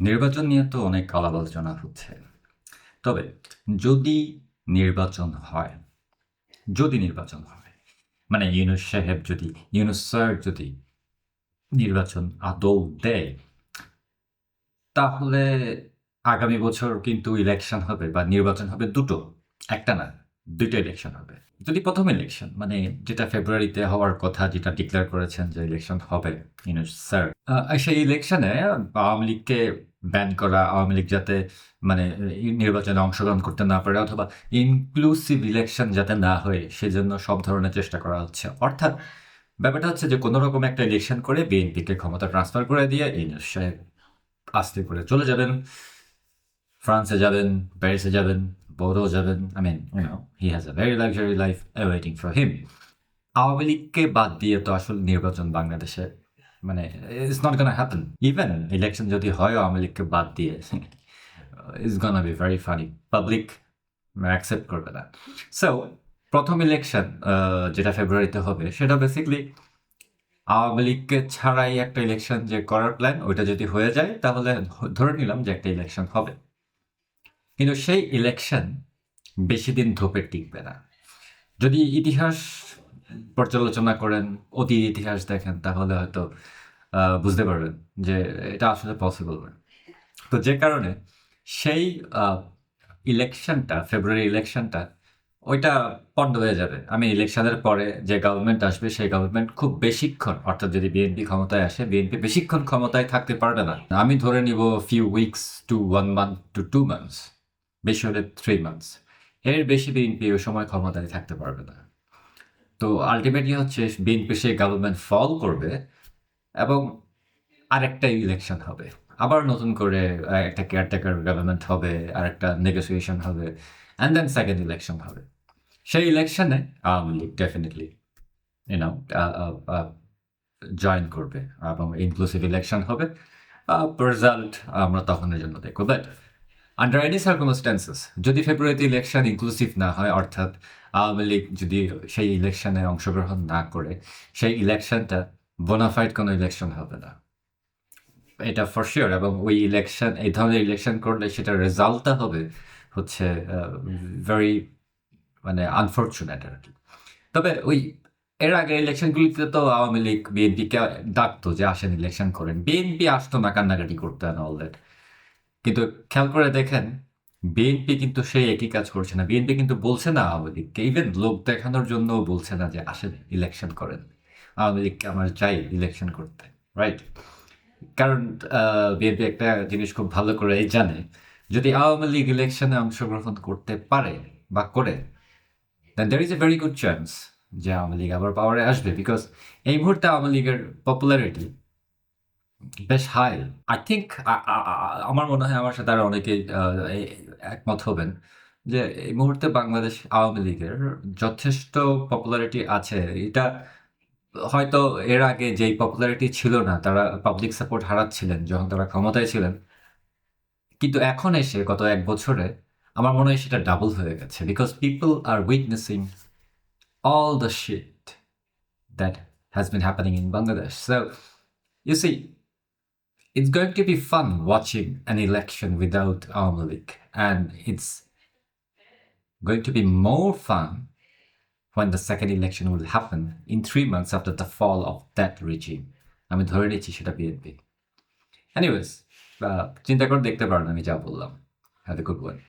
নির্বাচন নিয়ে তো অনেক আলাপ আলোচনা হচ্ছে। তবে যদি নির্বাচন হয়, যদি নির্বাচন হয় মানে ইউনুস সাহেব যদি, ইউনুস স্যার যদি নির্বাচন আদৌ দেয়, তাহলে আগামী বছর কিন্তু ইলেকশন হবে বা নির্বাচন হবে দুটো। একটা না দুটো ইলেকশন হবে। যদি প্রথম ইলেকশন মানে যেটা ফেব্রুয়ারিতে হওয়ার কথা যেটা ডিক্লেয়ার করেছেন যে ইলেকশন হবে, ইউনুস স্যার সেই ইলেকশনে আওয়ামী লীগকে ব্যান করা, আওয়ামী লীগ যাতে মানে এই নির্বাচনে অংশগ্রহণ করতে না পারে অথবা ইনক্লুসিভ ইলেকশন যাতে না হয়, সেজন্য সব ধরনের চেষ্টা করা হচ্ছে। অর্থাৎ, ব্যাপারটা হচ্ছে যে কোনো রকম একটা ইলেকশন করে বিএনপিকে ক্ষমতা ট্রান্সফার করে দিয়ে ইউনুস সাহেব আস্তে করে চলে যাবেন। ফ্রান্সে যাবেন, প্যারিসে যাবেন বোরো যাবেন I mean you know he has a very luxury life waiting for him Awami লীগকে বাদ দিয়ে তো আসলে নির্বাচন বাংলাদেশে মানে it's not gonna happen even election যদি হয় আওয়ামী লীগকে বাদ দিয়ে it's gonna be very funny public accept করবে না। সো প্রথম ইলেকশন যেটা ফেব্রুয়ারিতে হবে, সেটা বেসিকলি আওয়ামী লীগকে ছাড়াই একটা ইলেকশন যে করার প্ল্যান ওইটা যদি হয়ে যায়, তাহলে ধরে নিলাম যে একটা ইলেকশন হবে। কিন্তু সেই ইলেকশন বেশি দিন ধোপে টিকবে না। যদি ইতিহাস পর্যালোচনা করেন, অতীত ইতিহাস দেখেন, তাহলে হয়তো বুঝতে পারবেন যে এটা আসলে পসিবল না। তো যে কারণে সেই ইলেকশনটা ফেব্রুয়ারি ইলেকশনটা ওইটা পণ্ড হয়ে যাবে। আমি ইলেকশনের পরে যে গভর্নমেন্ট আসবে, সেই গভর্নমেন্ট খুব বেশিক্ষণ, অর্থাৎ যদি বিএনপি ক্ষমতায় আসে বিএনপি বেশিক্ষণ ক্ষমতায় থাকতে পারবে না। আমি ধরে নিব few weeks to one month to two months বেশি হলে থ্রি মান্থস এর বেশি বিএনপি ওই সময় ক্ষমতায় থাকতে পারবে না। তো আলটিমেটলি হচ্ছে বিএনপি সেই গভর্নমেন্ট ফল করবে এবং আরেকটা ইলেকশন হবে। আবার নতুন করে একটা কেয়ারটেকার গভর্নমেন্ট হবে আর একটা নেগোসিয়েশন হবে অ্যান্ড দেন সেকেন্ড ইলেকশন হবে। সেই ইলেকশনে Awami League definitely you know join করবে এবং ইনক্লুসিভ ইলেকশন হবে। রেজাল্ট আমরা তখনের জন্য দেখব বাট আন্ডার এনি সার্কমস্টেন্সেস যদি ফেব্রুয়ারিতে ইলেকশন ইনক্লুসিভ না হয়, অর্থাৎ আওয়ামী লীগ যদি সেই ইলেকশনে অংশগ্রহণ না করে, সেই ইলেকশনটা বোনাফাইড কোনো ইলেকশন হবে না। এটা ফর শিওর এবং ওই ইলেকশন এই ধরনের ইলেকশন করলে সেটার রেজাল্টটা হবে হচ্ছে ভেরি মানে আনফর্চুনেট আর কি। তবে ওই, এর আগে ইলেকশনগুলিতে তো আওয়ামী লীগ বিএনপিকে ডাকতো যে আসেন ইলেকশন করেন। বিএনপি আসতো না, কান্নাকাটি করতেন অল দ্যাট কিন্তু খেয়াল করে দেখেন বিএনপি কিন্তু সেই একই কাজ করছে না। বিএনপি কিন্তু বলছে না আওয়ামী লীগকে। ইভেন লোক দেখানোর জন্য বলছে না যে আসেন ইলেকশন করেন। আওয়ামী লীগকে আমার চাই ইলেকশন করতে রাইট কারণ বিএনপি একটা জিনিস খুব ভালো করে জানে, যদি আওয়ামী লীগ ইলেকশনে অংশগ্রহণ করতে পারে বা করে then there is a very good chance যে আওয়ামী লীগ আবার পাওয়ারে আসবে। বিকজ এই মুহূর্তে আওয়ামী লীগের পপুলারিটি বেশ হাই। আই থিঙ্ক আমার মনে হয় আমার সাথে আর অনেকে একমত হবেন যে এই মুহূর্তে বাংলাদেশ আওয়ামী লীগের যথেষ্ট পপুলারিটি আছে। এটা হয়তো এর আগে যেই পপুলারিটি ছিল না তারা পাবলিক সাপোর্ট হারাচ্ছিলেন যখন তারা ক্ষমতায় ছিলেন। কিন্তু এখন এসে গত এক বছরে আমার মনে হয় সেটা ডাবল হয়ে গেছে। Because people are witnessing all the shit that has been happening in Bangladesh. So, you see, it's going to be fun watching an election without Awami League, and it's going to be more fun when the second election will happen in three months after the fall of that regime. আমি ধরে নিচ্ছি সেটা BNP anyways চিন্তা করে দেখতে পারেন আমি যা বললাম হ্যাভ এ গুড ওয়ান